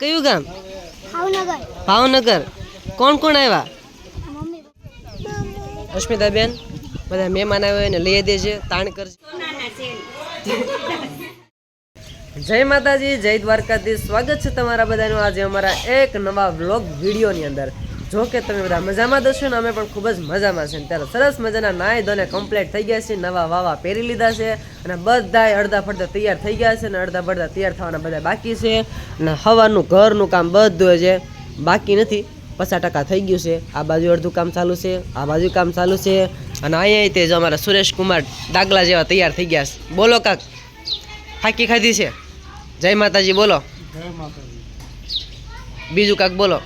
કયું ગામ? ભાવનગર. ભાવનગર. કોણ કોણ આવ્યા? અસ્મિતાબેન બધા મહેમાન આવ્યા એને લઈ દેજે તાણ કરજે. જય માતાજી જય દ્વારકાધીશ. સ્વાગત છે તમારા બધાનું. આજે અમારા એક નવા વ્લોગ વિડીયોની અંદર. જો કે તમે બધા મજામાં દશો ને અમે પણ ખૂબ જ મજામાં છે ત્યારે સરસ મજાના નાય ધોને કમ્પ્લીટ થઈ ગયા છે નવા વાવા પહેરી લીધા છે અને બધાય અડધા ફડધા તૈયાર થઈ ગયા છે અને અડધા ફડધા તૈયાર થવાના બધા બાકી છે અને હવાનું ઘરનું કામ બધું છે બાકી નથી. પચાસ ટકા થઈ ગયું છે. આ બાજુ અડધું કામ ચાલુ છે આ બાજુ કામ ચાલુ છે અને અહીંયા તે જો અમારા સુરેશ કુમાર ડાગલા જેવા તૈયાર થઈ ગયા છે. બોલો કાક ફાકી ખાધી છે? જય માતાજી બોલો. બીજું કાક બોલો.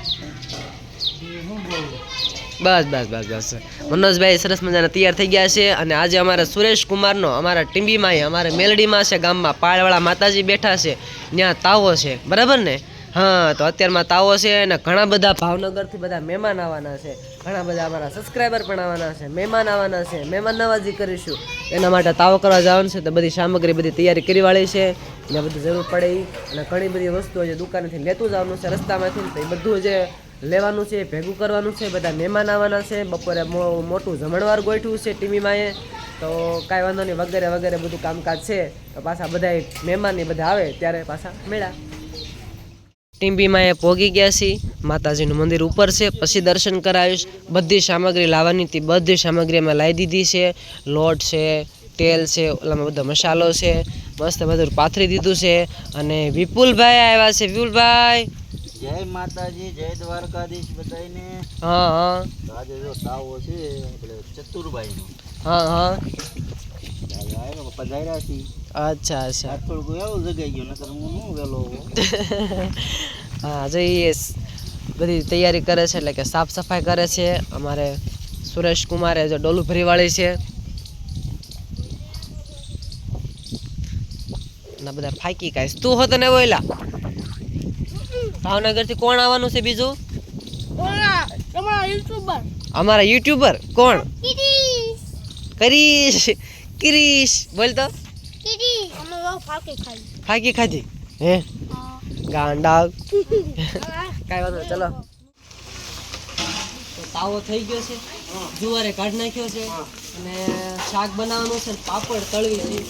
બસ બસ બસ બસ. મનોજભાઈ સરસ મજાના તૈયાર થઈ ગયા છે અને આજે અમારા સુરેશ કુમારનો અમારા ટીંબીમાં અમારા મેલડીમાં છે, ગામમાં પાળવાળા માતાજી બેઠા છે. ત્યાં તાવો છે. બરાબર ને? હા, તો અત્યારમાં તાવો છે અને ઘણા બધા ભાવનગરથી બધા મહેમાન આવવાના છે. ઘણા બધા અમારા સબસ્ક્રાઈબર પણ આવવાના છે. મહેમાન આવવાના છે. મહેમાન નવાજી કરીશું. એના માટે તાવો કરવા જવાનું છે. તો બધી સામગ્રી બધી તૈયારી કરી વાળી છે. ત્યાં બધી જરૂર પડે અને ઘણી બધી વસ્તુઓ જે દુકાનેથી લેતું જવાનું છે, રસ્તામાંથી તો એ બધું જે લેવાનું છે, ભેગું કરવાનું છે, બધા મહેમાન આવવાના છે. બપોરે મોટું જમણવાર ગોઠવું છે ટીવીમાં એ. તો કાંઈ વાંધો નહીં, વગેરે વગેરે બધું કામકાજ છે. તો પાછા બધા મહેમાન ને બધા આવે ત્યારે પાછા મેળા. ટીમ્બીમાં એ પોગી ગયા છીએ. માતાજીનું મંદિર ઉપર છે. પછી દર્શન કરાવીશ. બધી સામગ્રી લાવવાની હતી. બધી સામગ્રી અમે લાવી દીધી છે. લોટ છે, તેલ છે, ઓલામાં બધો મસાલો છે. મસ્ત બધું પાથરી દીધું છે. અને વિપુલભાઈ આવ્યા છે. વિપુલભાઈ! જય માતાજી જય દ્વારકાધીશ બધાને હા હા. આજે જો તાવો છે આપણે ચતુરભાઈનો. હા હા. પધાર્યા અચ્છા અચ્છા. આ એવું જગાઈ ગયું નકર હું વેલો હા જઈએ બધી તૈયારી કરે છે એટલે કે સાફ સફાઈ કરે છે. અમારે સુરેશ કુમારે જો ડોલું ભરીવાળી છે. ના બધા ફાકી કાંઈ. તું હોતો ને બોયલા ભાવનગરથી કોણ આવવાનું છે બીજું? અમારા યુટ્યુબર? કોણ? કરીશ. કિરીશ. બોલ તો. ફાકે ખાધી? હે? ગાંડા. કાંઈ વાંધો નહીં, ચલો. તાવો થઈ ગયો છે. જુવારે કાઢી નાખ્યો છે. અને શાક બનાવવાનું છે ને પાપડ તળવી છે.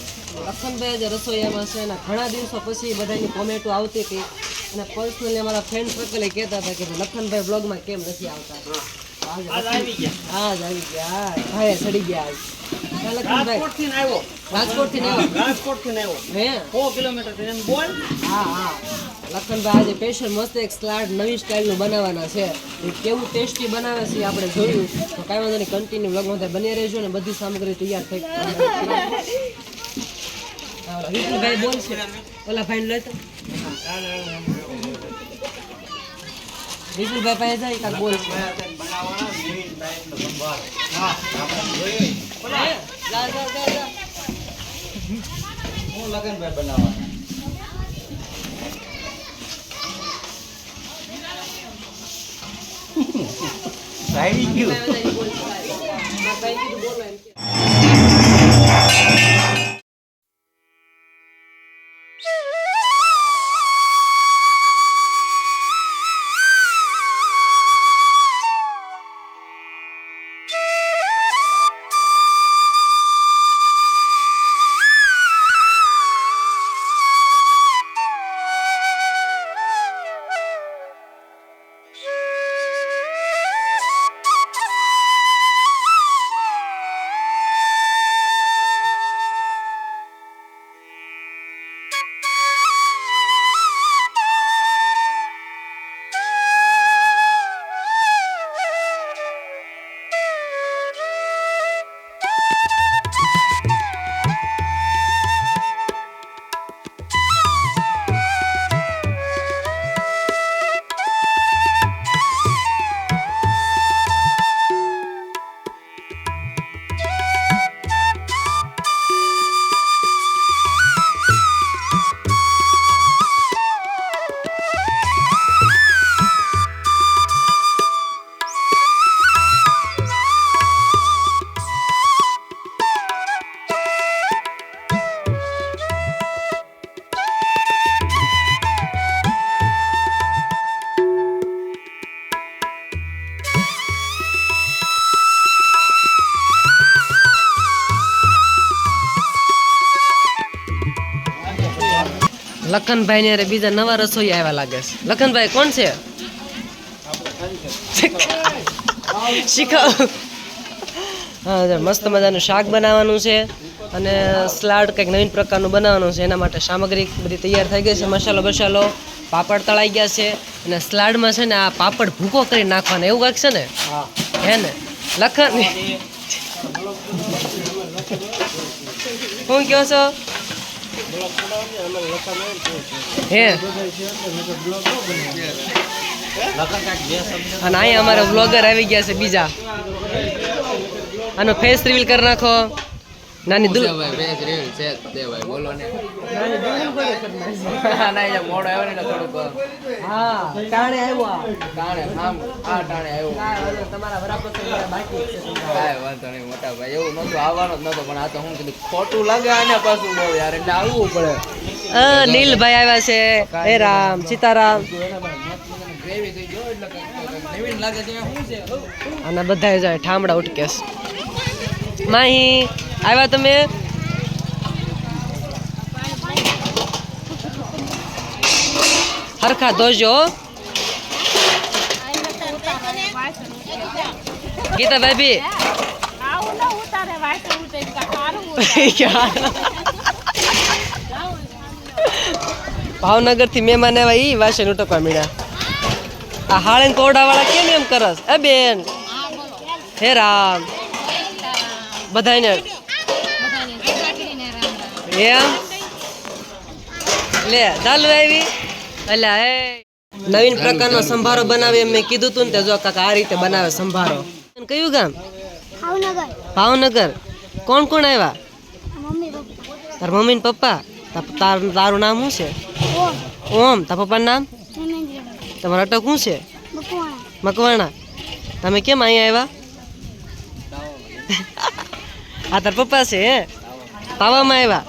લખનભાઈ જે રસોઈયામાં છે અને ઘણા દિવસો પછી બધાની ટોમેટો આવતી હતી. અને પર્સનલી અમારા ફ્રેન્ડ સર્કલે કહેતા હતા કે લખનભાઈ બ્લોગમાં કેમ નથી આવતા. આજ આવી ગયા. આજ આવી ગયા. હા ભાઈ ચડી ગયા આજ. આવ્યો. આવ્યા. રાજકોટથી આવ્યો. હે? સો કિલોમીટરથી બોલ. હા હા. લખનભાઈ આજે સ્પેશિયલ મસ્ત એક સ્લાડ નવી સ્ટાઇલનું બનાવવાના છે. એ કેવું ટેસ્ટી બનાવે છે આપણે જોયું. તો કાંઈ વાંધો નહીં કન્ટિન્યુ વ્લોગમાં બની રહેજો ને બધી સામગ્રી તૈયાર થઈ વિપુલભાઈ બોલશે. ઓલા ભાઈ લેતો. વિપુલભાઈ પાસે જાય કાંઈક બોલ હે? લગનભાઈ બનાવવાના આવી ગયું લખનભાઈ ને બીજા નવા રસોઈ આવ્યા લાગે છે. લખનભાઈ કોણ છે? શીખાવ મસ્ત મજાનું શાક બનાવવાનું છે અને સલાડ કંઈક નવીન પ્રકારનું બનાવવાનું છે. એના માટે સામગ્રી બધી તૈયાર થઈ ગઈ છે. મસાલો બસાલો, પાપડ તળાઈ ગયા છે અને સલાડમાં છે ને આ પાપડ ભૂકો કરી નાખવાનો. એવું કાંઈક છે ને? હે ને? લખન શું કહો છો? હે? અને અહીંયા અમારા વ્લોગર આવી ગયા છે બીજા. આનો ફેસ રિવીલ કરી નાખો. નાની દુલ હા ટાણે આવ્યો તમારા વરાપત્ર બાકી ખોટું લાગે આને પાછું બહુ યાર એટલે આવવું પડે. નીલભાઈ આવ્યા છે હે રામ સીતારામ. લાગે છે શું અને બધા જાય ઠામડા ઉટકેસ માહી આવ્યા તમે? હરખા ધોજો. ગીતા ભાભી. ભાવનગરથી મહેમાન આવ્યા, ઈ વાસણ ઉટકવા મળ્યા આ હાળીન કોરડા વાળા કેમ એમ કરસ? એ બેન. હે રામ. બધાને એમ? લે ચાલુ આવી? અલ્યા હે નવીન પ્રકારનો સંભારો બનાવે એમ મેં કીધું તું ને તે જો કાકા આ રીતે બનાવે સંભારો. કયું ગામ? ભાવનગર. ભાવનગર. કોણ કોણ આવ્યા? તાર મમ્મી ને પપ્પા? તાર- તાર નામ શું છે? ઓમ. ઓમ. તાર પપ્પાનું નામ? તમારો અટક શું છે? મકવાણા. તમે કેમ અહીંયા આવ્યા? આ તાર પપ્પા છે હે? પાવામાં આવ્યા.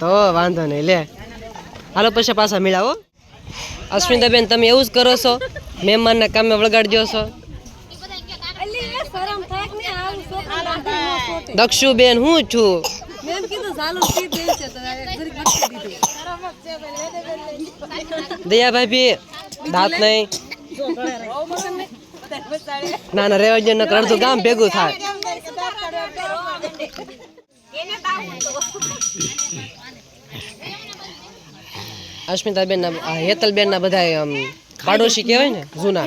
તો વાંધો નહીં લે. હાલો પછી પાછા મેળાવો અશ્વિતાબેન તમે એવું જ કરો છો? મહેમાનના કામે વળગાડજો છો. દક્ષુબેન હું છું? દયા ભાભી દાંત નહીં. ના ના રેવાજ નકર અડધું ગામ ભેગું થાય. અસ્મિતાબેન ના હેતલબેન ના બધા પાડોશી કહેવાય ને, જૂના.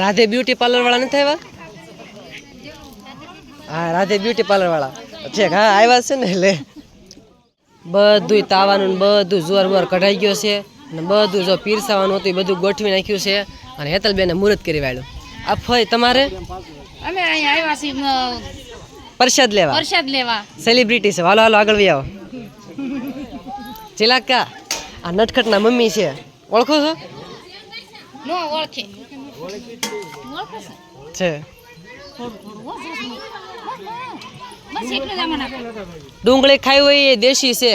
રાધે બ્યુટી પાર્લર વાળા નથી આવ્યા? હા, રાધે બ્યુટી પાર્લર વાળા છે હા, આવ્યા છે ને, લે. બધું તાવાનું ને બધું જોર બોર કઢાઈ ગયો છે. અને બધું જો પીરસાવાનું હતું, એ બધું ગોઠવી નાખ્યું છે. અને હેતલબેને મુહૂર્ત કરી વાળ્યું. આ ફઈ તમારે? અમે અહીંયા આવ્યા છીએ પ્રસાદ લેવા પ્રસાદ લેવા સેલિબ્રિટી છે હાલો હાલો આગળ વી આવો ચિલાકા આ નટખટના મમ્મી છે ઓળખો છો નો ઓળખે છે બસ એટલું જ આમાં નાખો. ડુંગળી ખાઈ હોય એ દેશી છે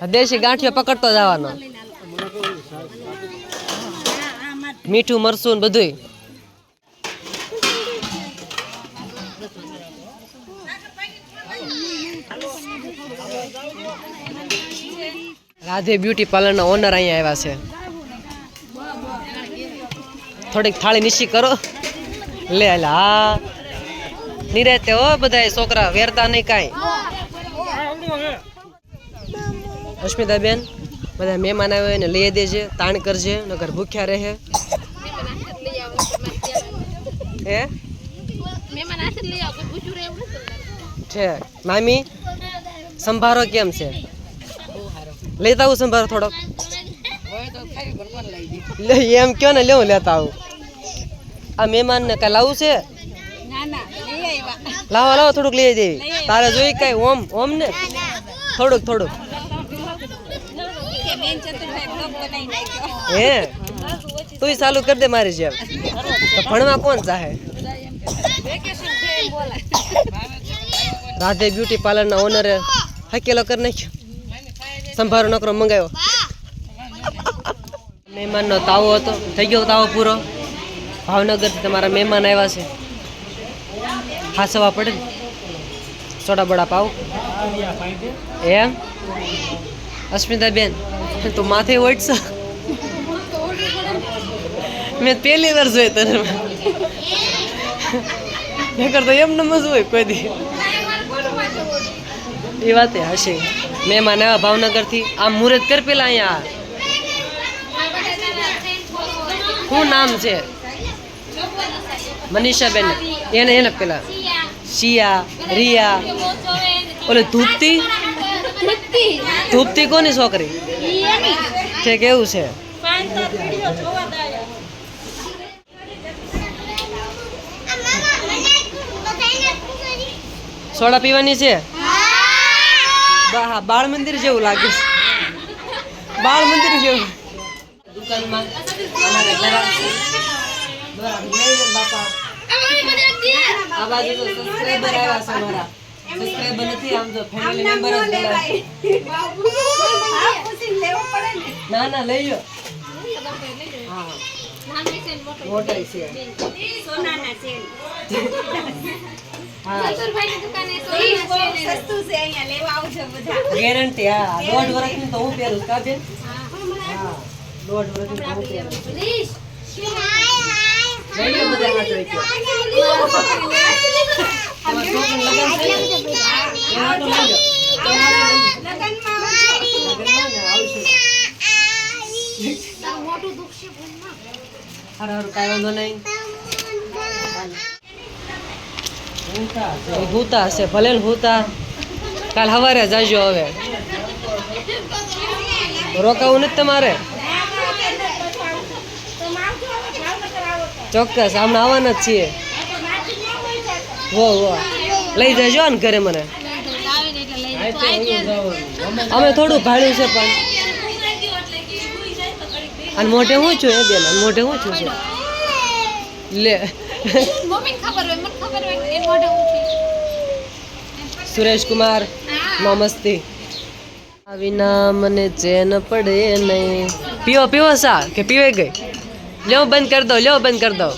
આ દેશી ગાંઠિયો પકડતો જવાનો મીઠું મરસું ને બધુંય રાધે બ્યુટી પાર્લરના ઓનર અહીંયા આવ્યા છે. થોડીક થાળી નિશી કરો. લે હા. નિરાતે હો બધા છોકરા, વેરતા નહીં કાંઈ. અસ્મિતાબેન બધા મહેમાન આવે એને લઈ દેજે, તાણ કરજે નગર ભૂખ્યા રહે. હે. છે મામી, સંભારો કેમ છે? લેતા આવું સંભારો થોડોક. લે, એમ કયો ને લેવું લેતા આવું. આ મહેમાનને કાંઈ લાવવું છે? લાવો લાવો, થોડુંક લઈ દેવી તારે જોઈ કઈ ઓમ ઓમ ને? થોડુંક થોડુંક. હે? તું ચાલુ કરી દે મારી જેમ. ભણવા કોણ ચાહે? રાધે બ્યુટી પાર્લરના ઓનરે હકેલો કરી નાખ્યો. સંભારો નકરો મંગાવ્યો. મહેમાનનો તાવો હતો. થઈ ગયો તાવો પૂરો. ભાવનગરથી તમારા મહેમાન આવ્યા છે. હાસવા પડે. સોડા બડા પાવ. એમ? અસ્મિતા બેન તો માથે ઓટશો મેં પહેલી વાર જોઈ તને. નકર તો એમ નમ જ હોય કોઈ દી. એ વાતે હશે. મહેમાન આવ્યા ભાવનગરથી. આ મુહૂર્ત કર પેલા અહીંયા. શું નામ છે? મનીષાબેન. એને એને પેલા. શિયા, રિયા. ઓલે ધૂપતી? ધૂપતી કોની છોકરી? છે કેવું છે? સોડા પીવાની છે? બા- બાળ મંદિર જેવું લાગે છે. બાળ મંદિર જેવું. દુકાનમાં આ બાજુ તો સબસ્ક્રાઇબર આવ્યા છે અમારા. સબસ્ક્રાઇબર નથી આમ તો ફેમિલી મેમ્બર જ ના ના. લઈ લો. હા મોટા. છે. ગેરંટી હા. દોઢ વર્ષની તો હું પહેરું હા. દોઢ વર્ષની તો હું પહેરું. લઈ લો બધા હાથ છોકરાને લગન છે. હારું, કાંઈ વાંધો નહીં. હુતા હશે ભલે ભૂતા. કાલ સવારે જાજો હવે. રોકાવું નથી તમારે? ચોક્કસ હમણાં આવવાના જ છીએ. વો વો લઈ જજો ને ઘરે મને. અમે થોડું ભાડ્યું છે પણ. અને મોઢે હું છું એ બેન? મોઢે હું છું? લે. મમ્મી ખબર હોય સુરેશ કુમાર, નમસ્તે. વિના મને ચેન પડે નહીં. પીવો પીવો સા, કે પીવે ગઈ? લ્યો, બંધ કરી દો, લ્યો, બંધ કરી દો.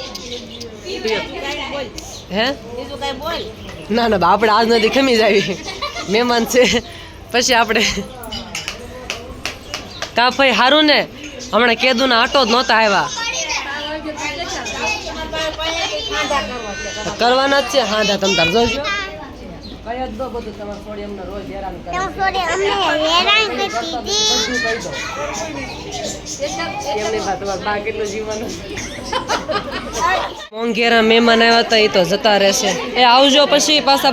હે? ના ના આપણે આજ નથી ખમી જાવી મહેમાન છે. પછી આપણે કા ભાઈ સારું ને? હમણાં કેદુના આટો જ નહોતા આવ્યા કરવાના જ છે હા દા તમ તાર જોજો કઈ જ દો બધું તમારે થોડી અમને રોજ હેરાન કરે બધું કહી દો જ છે હા બા કેટલું જીવવાનું? મોંઘેરા મહેમાન આવ્યા હતા એ તો જતા રહેશે. એ આવજો પછી પાછા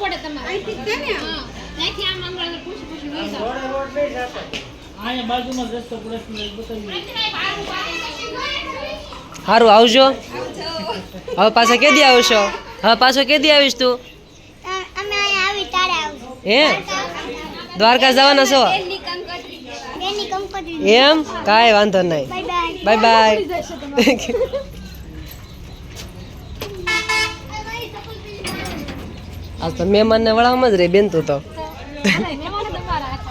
પડે તમારે. આમ આમ આગળ પૂછી પૂછી લઈ જાઓ. સારું આવજો. હવે પાછા કેદી આવશો? હવે પાછો કેદી આવીશ તું? હે? દ્વારકા જવાના છો? એમ? કાંઈ વાંધો નહીં. બાય બાય બાય બાય આજ તો મહેમાનને વળાવમાં જ રહી બેન તું તો.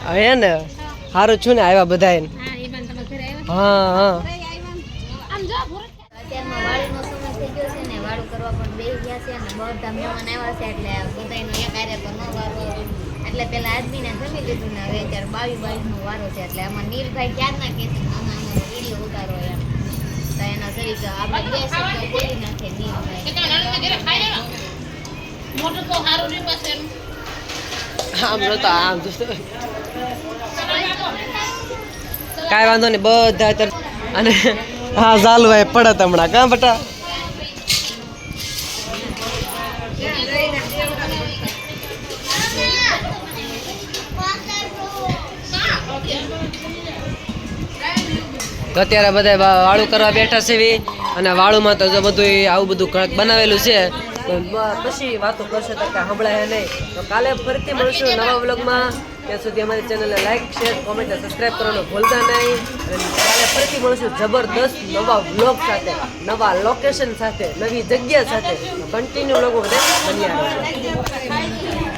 હે ને સારું છું ને આવ્યા બધા હા. હા. એટલે પેલા આદમીને જમી લીધું ને હવે અત્યારે બાવી નો વારો છે એટલે આમાં નીરભાઈ ક્યાં ના કે ઉતારો એમ. તો એના તરીકે આપણે બે શબ્દ બોલી નાખે નીલભાઈ. મોઢું બહુ સારું નહીં બસ એનું. આમ આમ કાંઈ વાંધો નહીં, બધા અત્યારે અને હા ઝાલભાઈ પડત હમણાં. કાં બટા? તો અત્યારે બધા વાળું કરવા બેઠા છે અને વાળુમાં તો જો બધું આવું બધું કણક બનાવેલું છે. તો પછી વાતો કરશે તો કાંઈ નહીં. તો કાલે ફરીથી મળશું નવા વ્લોગમાં. ત્યાં સુધી અમારી ચેનલને લાઈક, શેર કોમેન્ટ સબસ્ક્રાઈબ કરવાનું ભૂલતા નહીં. કાલે ફરીથી મળશું જબરદસ્ત નવા વ્લોગ સાથે, નવા લોકેશન સાથે, નવી જગ્યા સાથે. કન્ટિન્યુ લોકો બધા બન્યા રહેજો.